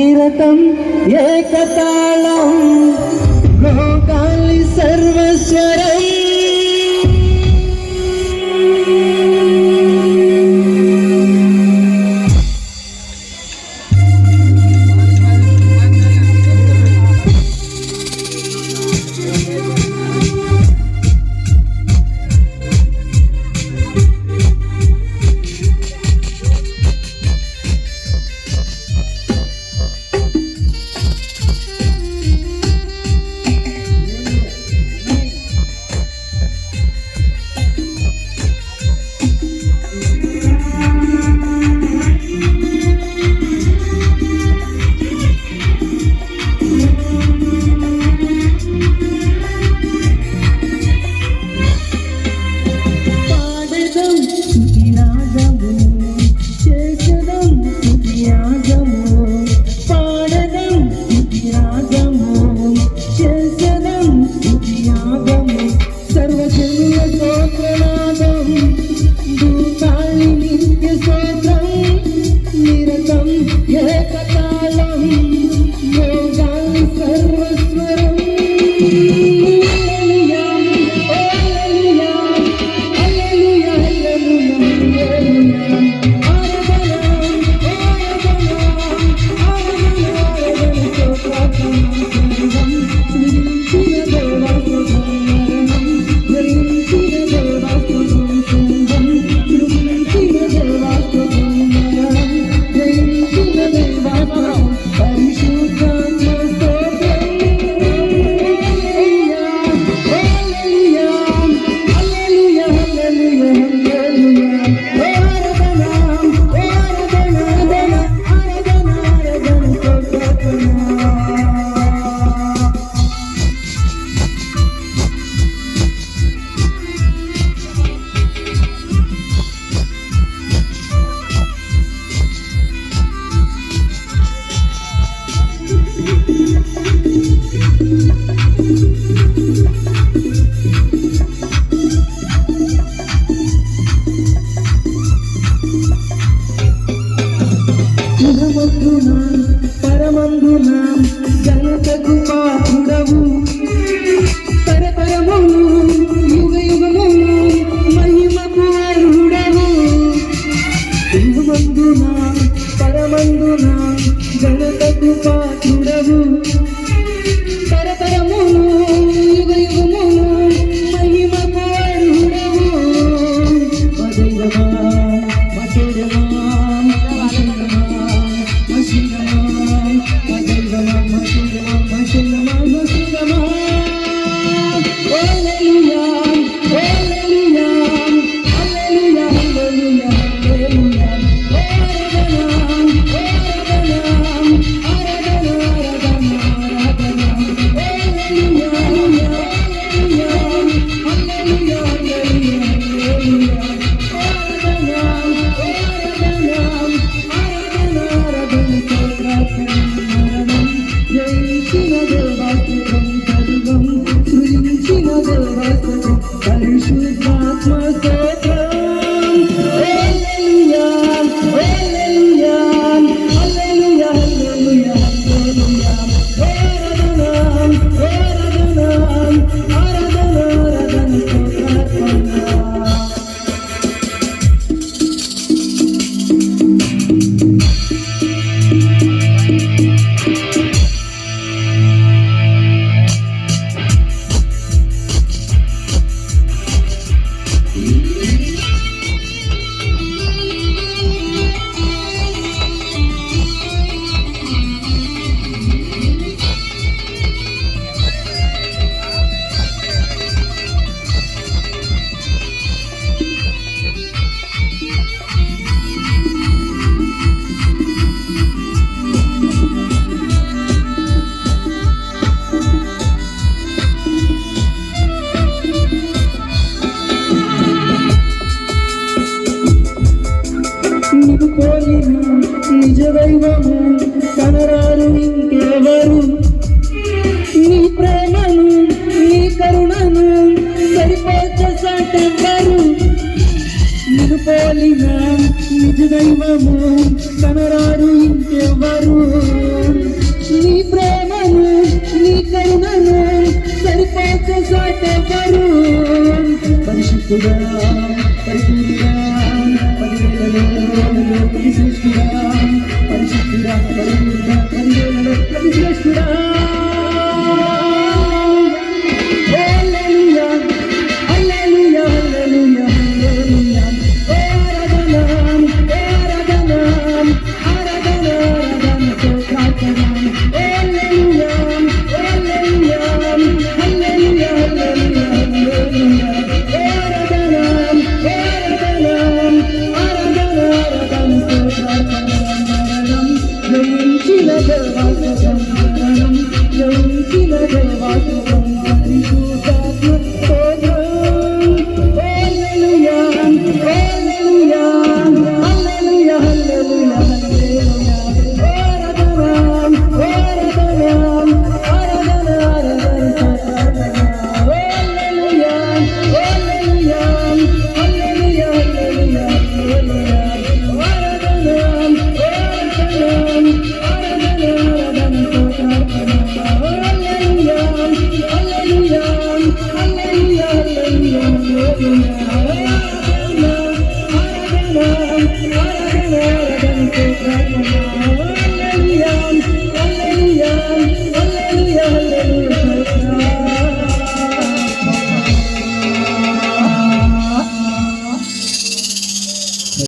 భగీరథం ఏకతాళం గోకాళి సర్వ పరమందునాం జనతకు పాత్రుడవు. పరపరము యుగ యుగము మహిమకు అరుడవు పరమందునాం జనతకు పాత్రుడవు. Agora meu కలిసి దైవము కనరాడు ఇంకెవ్వరు. నీ ప్రేమను నీ కరుణను సరిపోతే సాటెవ్వరు. పరిశుద్ధుడా పరిశుద్ధుడా పరిశుద్ధుడా పరిశుద్ధుడా పరిశుద్ధుడా